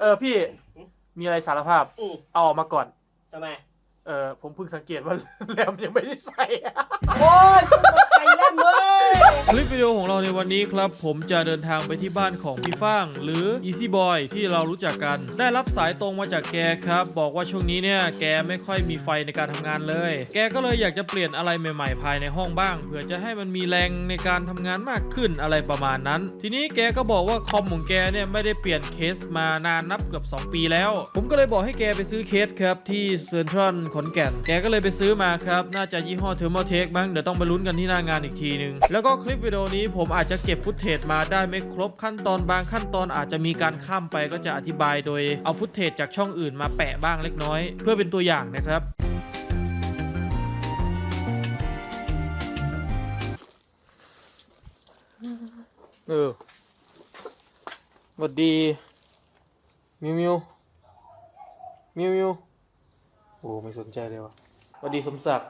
เออพี่มีอะไรสารภาพอืมเอาออกมาก่อน ทำไม เออผมเพิ่งสังเกตว่าแรมยังไม่ได้ใส่ โอ้ย โอของเราในวันนี้ครับ ผมจะเดินทางไปที่บ้านของพี่ฟ้าง หรือ Easy Boy ที่เรารู้จักกัน ได้รับสายตรงมาจากแกครับ บอกว่าช่วงนี้เนี่ยแกไม่ค่อยมีไฟในการทำงานเลย แกก็เลยอยากจะเปลี่ยนอะไรใหม่ๆ ภายในห้องบ้างเผื่อจะให้มันมีแรงในการทำงานมากขึ้นอะไรประมาณนั้น ทีนี้แกก็บอกว่าคอมของแกเนี่ยไม่ได้เปลี่ยนเคสมานานนับเกือบ 2 ปีแล้ว ผมก็เลยบอกให้แกไปซื้อเคสครับที่เซ็นทรัลขอนแก่น แกก็เลยไปซื้อมาครับ น่าจะยี่ห้อเทอร์โมเทคมั้งเดี๋ยวต้องไปลุ้นกันที่หน้างานอีกทีหนึง แล้วก็คลิปวิดีโอนี้ผมอาจจะเก็บฟุตเทจมาได้ไม่ครบขั้นตอนบางขั้นตอนอาจจะมีการข้ามไปก็จะอธิบายโดยเอาฟุตเทจจากช่องอื่นมาแปะบ้างเล็กน้อย เพื่อเป็นตัวอย่างนะครับเออหวัดดี มิวมิวมิวมิวโอ้ไม่สนใจเลยวะหวัดดีสมศักดิ์